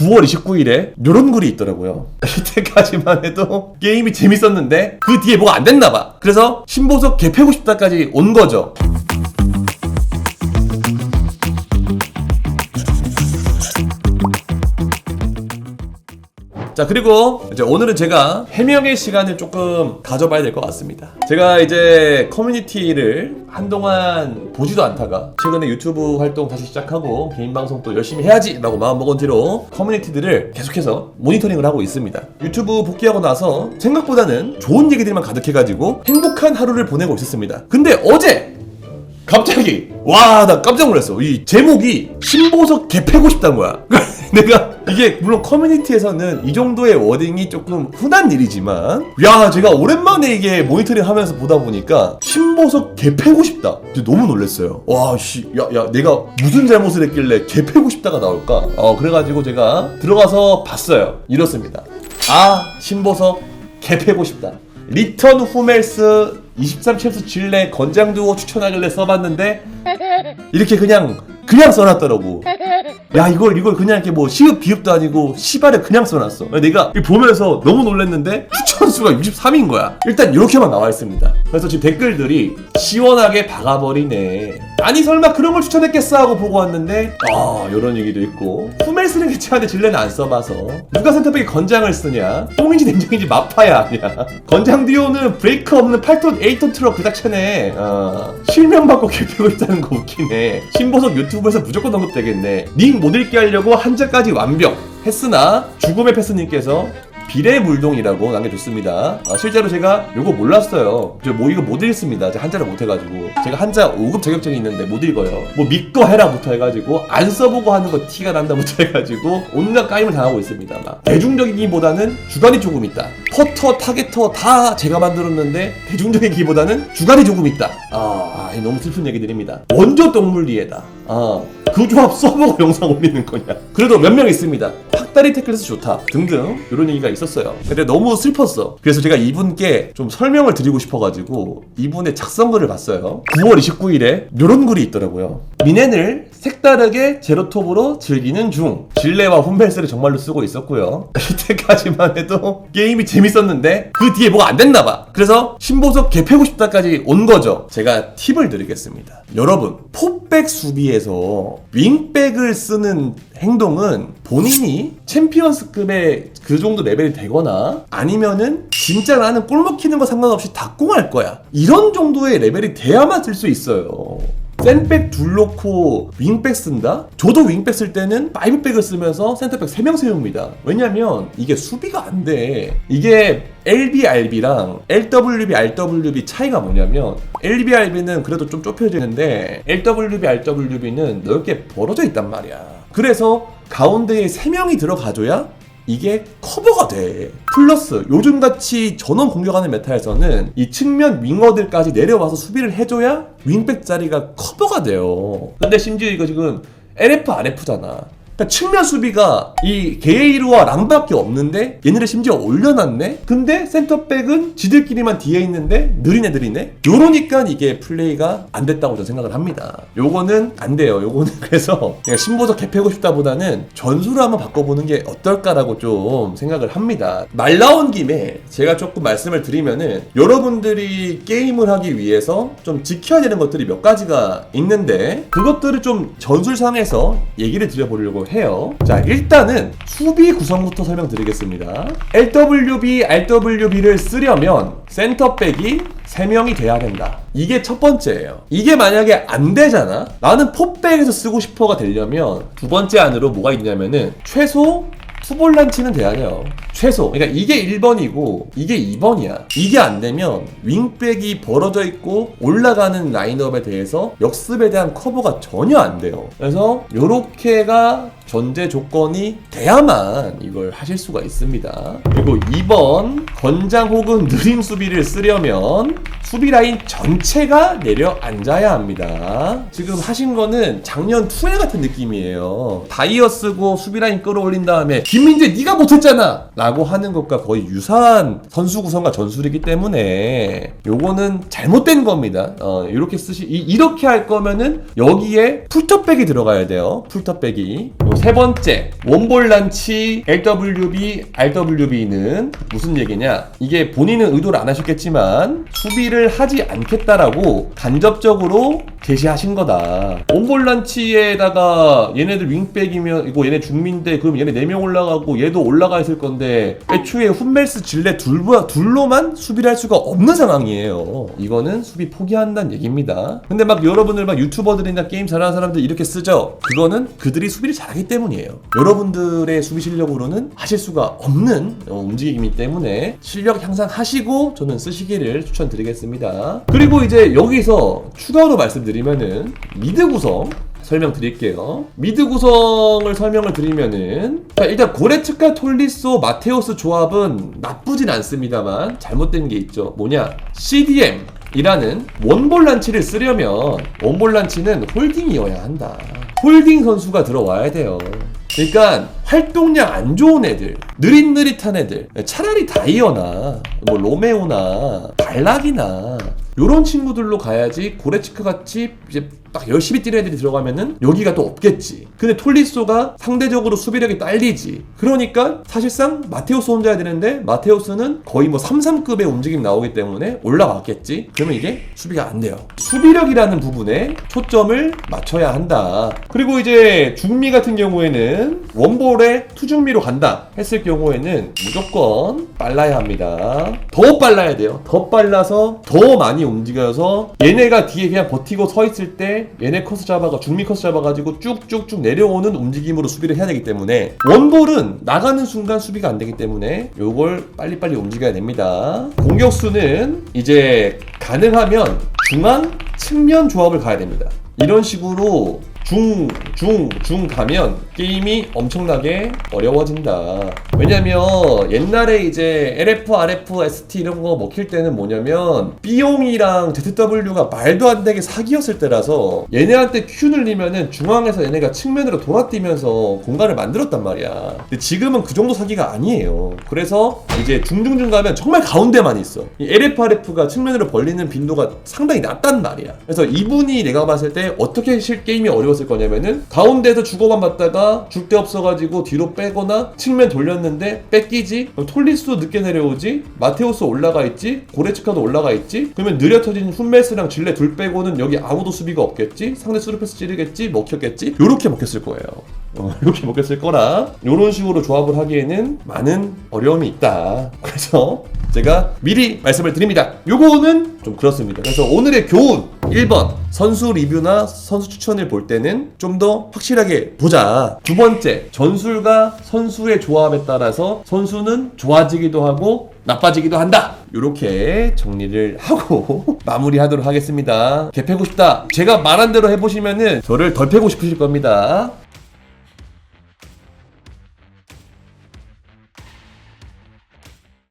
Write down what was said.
9월 29일에 요런 글이 있더라고요. 이때까지만 해도 게임이 재밌었는데 그 뒤에 뭐가 안 됐나 봐. 그래서 신보석 개패고 싶다까지 온 거죠. 자 그리고 이제 오늘은 제가 해명의 시간을 조금 가져봐야 될 것 같습니다. 제가 이제 커뮤니티를 한동안 보지도 않다가 최근에 유튜브 활동 다시 시작하고 개인 방송 또 열심히 해야지라고 마음먹은 뒤로 커뮤니티들을 계속해서 모니터링을 하고 있습니다. 유튜브 복귀하고 나서 생각보다는 좋은 얘기들만 가득해가지고 행복한 하루를 보내고 있었습니다. 근데 어제 갑자기 와 나 깜짝 놀랐어. 이 제목이 신보석 개 패고 싶다는 거야. 내가 이게 물론 커뮤니티에서는 이 정도의 워딩이 조금 흔한 일이지만 야 제가 오랜만에 이게 모니터링 하면서 보다 보니까 신보석 개 패고 싶다. 진짜 너무 놀랐어요. 와씨야야 내가 무슨 잘못을 했길래 개 패고 싶다가 나올까? 어 그래가지고 제가 들어가서 봤어요. 이렇습니다. 아 신보석 개 패고 싶다 리턴 후멜스 23챔스 질레 건장두오 추천하길래 써봤는데 이렇게 그냥 그냥 써놨더라고 야 이걸 이걸 그냥 이렇게 뭐 시읍 비읍도 아니고 시발에 그냥 써놨어. 내가 보면서 너무 놀랐는데 추천수가 63인 거야. 일단 이렇게만 나와 있습니다. 그래서 지금 댓글들이 시원하게 박아버리네. 아니 설마 그런 걸 추천했겠어 하고 보고 왔는데 아 이런 얘기도 있고. 후멜스는 괜찮은데 질레는 안 써봐서. 누가 센터백에 건장을 쓰냐? 똥인지 냉장인지 마파야 아니야. 건장 듀오는 브레이크 없는 8톤 8톤 트럭 그 자체네. 어, 실명 받고 개피고 있다는 거 웃기네. 신보석 유튜브에서 무조건 언급되겠네 닉못 읽게 하려고 한자까지 완벽 했으나 죽음의 패스님께서 비례 물동이라고 남겨줬습니다. 아, 실제로 제가 이거 몰랐어요. 저 뭐 이거 못 읽습니다. 제가 한자를 못 해가지고 제가 한자 5급 자격증이 있는데 못 읽어요. 뭐 믿고 해라부터 해가지고 안 써보고 하는 거 티가 난다부터 해가지고 온갖 까임을 당하고 있습니다. 막 대중적이기보다는 주관이 조금 있다. 퍼터, 타겟터 다 제가 만들었는데 대중적이기보다는 주관이 조금 있다. 아, 아, 너무 슬픈 얘기들입니다. 원조 동물리에다. 아, 그 조합 써보고 영상 올리는 거냐. 그래도 몇 명 있습니다. 팍다리 태클에서 좋다. 등등 이런 얘기가 있었어요. 근데 너무 슬펐어. 그래서 제가 이분께 좀 설명을 드리고 싶어가지고 이분의 작성글을 봤어요. 9월 29일에 이런 글이 있더라고요. 미넨을 색다르게 제로톱으로 즐기는 중. 질레와 홈벨스를 정말로 쓰고 있었고요. 이때까지만 해도 게임이 재밌었는데 그 뒤에 뭐가 안 됐나 봐. 그래서 신보석 개 패고 싶다까지 온 거죠. 제가 팁을 드리겠습니다. 여러분, 포백 수비에서 윙백을 쓰는 행동은 본인이 챔피언스급의 그 정도 레벨이 되거나 아니면은 진짜 나는 골 먹히는 거 상관없이 다 꽁할 거야. 이런 정도의 레벨이 돼야만 쓸 수 있어요. 센백 둘 놓고 윙백 쓴다? 저도 윙백 쓸 때는 파이브백을 쓰면서 센터백 3명 세웁니다. 왜냐면 이게 수비가 안 돼. 이게 LBRB랑 LWB, RWB 차이가 뭐냐면 LBRB는 그래도 좀 좁혀지는데 LWB, RWB는 넓게 벌어져 있단 말이야. 그래서 가운데에 3명이 들어가줘야 이게 커버가 돼. 플러스 요즘같이 전원 공격하는 메타에서는 이 측면 윙어들까지 내려와서 수비를 해줘야 윙백 자리가 커버가 돼요. 근데 심지어 이거 지금 LF, RF잖아. 그러니까 측면 수비가 이 게이르와 랑밖에 없는데 얘네를 심지어 올려놨네? 근데 센터백은 지들끼리만 뒤에 있는데 느린 애들이네? 요러니까 이게 플레이가 안 됐다고 저는 생각을 합니다. 요거는 안 돼요. 요거는 그래서 그냥 신보석 개패고 싶다 보다는 전술을 한번 바꿔보는 게 어떨까라고 좀 생각을 합니다. 말 나온 김에 제가 조금 말씀을 드리면은 여러분들이 게임을 하기 위해서 좀 지켜야 되는 것들이 몇 가지가 있는데 그것들을 좀 전술상에서 얘기를 드려보려고 해요. 자, 일단은 수비 구성부터 설명드리겠습니다. LWB, RWB를 쓰려면 센터백이 3명이 돼야 된다. 이게 첫 번째예요. 이게 만약에 안 되잖아? 나는 포백에서 쓰고 싶어가 되려면 두 번째 안으로 뭐가 있냐면은 최소 투볼란치는 돼야 돼요. 최소. 그러니까 이게 1번이고 이게 2번이야. 이게 안 되면 윙백이 벌어져 있고 올라가는 라인업에 대해서 역습에 대한 커버가 전혀 안 돼요. 그래서 요렇게가 전제 조건이 돼야만 이걸 하실 수가 있습니다. 그리고 2번 건장 혹은 느린 수비를 쓰려면 수비 라인 전체가 내려 앉아야 합니다. 지금 하신 거는 작년 투에 같은 느낌이에요. 다이어 쓰고 수비 라인 끌어올린 다음에 김민재 네가 못했잖아 라고 하는 것과 거의 유사한 선수 구성과 전술이기 때문에 요거는 잘못된 겁니다. 어, 이렇게 쓰시 이, 이렇게 할 거면은 여기에 풀터백이 들어가야 돼요. 풀터백이 요세 번째, 원볼 란치 LWB, RWB는 무슨 얘기냐? 이게 본인은 의도를 안 하셨겠지만 수비를 하지 않겠다라고 간접적으로 제시하신 거다. 원볼란치에다가 얘네들 윙백이면 이거 얘네 중민대 그럼 얘네 4명 올라가고 얘도 올라가 있을 건데 애초에 훈멜스 질레 둘, 둘로만 수비를 할 수가 없는 상황이에요. 이거는 수비 포기한다는 얘기입니다. 근데 막 여러분들 막 유튜버들이나 게임 잘하는 사람들 이렇게 쓰죠. 그거는 그들이 수비를 잘하기 때문이에요. 여러분들의 수비 실력으로는 하실 수가 없는 어, 움직임이기 때문에 실력 향상하시고 저는 쓰시기를 추천드리겠습니다. 그리고 이제 여기서 추가로 말씀드 리면은 미드 구성 설명 드릴게요. 미드 구성을 설명을 드리면은 자, 일단 고레츠카 톨리소 마테오스 조합은 나쁘진 않습니다만 잘못된 게 있죠. 뭐냐? CDM 이라는 원볼란치를 쓰려면 원볼란치는 홀딩이어야 한다. 홀딩 선수가 들어와야 돼요. 그러니까 활동량 안 좋은 애들, 느릿느릿한 애들, 차라리 다이어나 뭐 로메오나 발락이나 요런 친구들로 가야지 고레츠크 같이 이제 딱 열심히 뛰는 애들이 들어가면은 여기가 또 없겠지. 근데 톨리소가 상대적으로 수비력이 딸리지. 그러니까 사실상 마테우스 혼자 해야 되는데 마테우스는 거의 뭐 3, 3급의 움직임 나오기 때문에 올라왔겠지. 그러면 이게 수비가 안 돼요. 수비력이라는 부분에 초점을 맞춰야 한다. 그리고 이제 중미 같은 경우에는 원볼에 투중미로 간다 했을 경우에는 무조건 빨라야 합니다. 더 빨라야 돼요. 더 빨라서 더 많이 움직여서 얘네가 뒤에 그냥 버티고 서 있을 때 얘네 커스 잡아가 중미 커스 잡아가지고 쭉쭉쭉 내려오는 움직임으로 수비를 해야 되기 때문에 원볼은 나가는 순간 수비가 안 되기 때문에 요걸 빨리빨리 움직여야 됩니다. 공격수는 이제 가능하면 중앙 측면 조합을 가야 됩니다. 이런 식으로 중, 중, 중 가면 게임이 엄청나게 어려워진다. 왜냐면 옛날에 이제 LF, RF, ST 이런 거 먹힐 때는 뭐냐면 B용이랑 ZW가 말도 안 되게 사기였을 때라서 얘네한테 Q 눌리면은 중앙에서 얘네가 측면으로 돌아뛰면서 공간을 만들었단 말이야. 근데 지금은 그 정도 사기가 아니에요. 그래서 이제 중중중 가면 정말 가운데만 있어. 이 LF, RF가 측면으로 벌리는 빈도가 상당히 낮단 말이야. 그래서 이분이 내가 봤을 때 어떻게 실 게임이 어려 웠을 거냐면은 가운데서 주고만 받다가 줄 데 없어가지고 뒤로 빼거나 측면 돌렸는데 뺏기지? 톨리스도 늦게 내려오지? 마테우스 올라가 있지? 고레츠카도 올라가 있지? 그러면 느려 터진 훈메스랑 질레 둘 빼고는 여기 아무도 수비가 없겠지? 상대 수루패스 찌르겠지? 먹혔겠지? 요렇게 먹혔을 거예요. 어, 이렇게 먹혔을 거라. 요런 식으로 조합을 하기에는 많은 어려움이 있다. 그래서 제가 미리 말씀을 드립니다. 요거는 좀 그렇습니다. 그래서 오늘의 교훈 1번 선수 리뷰나 선수 추천을 볼 때는 좀 더 확실하게 보자. 두 번째, 전술과 선수의 조합에 따라서 선수는 좋아지기도 하고 나빠지기도 한다. 이렇게 정리를 하고 마무리하도록 하겠습니다. 개 패고 싶다. 제가 말한 대로 해보시면은 저를 덜 패고 싶으실 겁니다.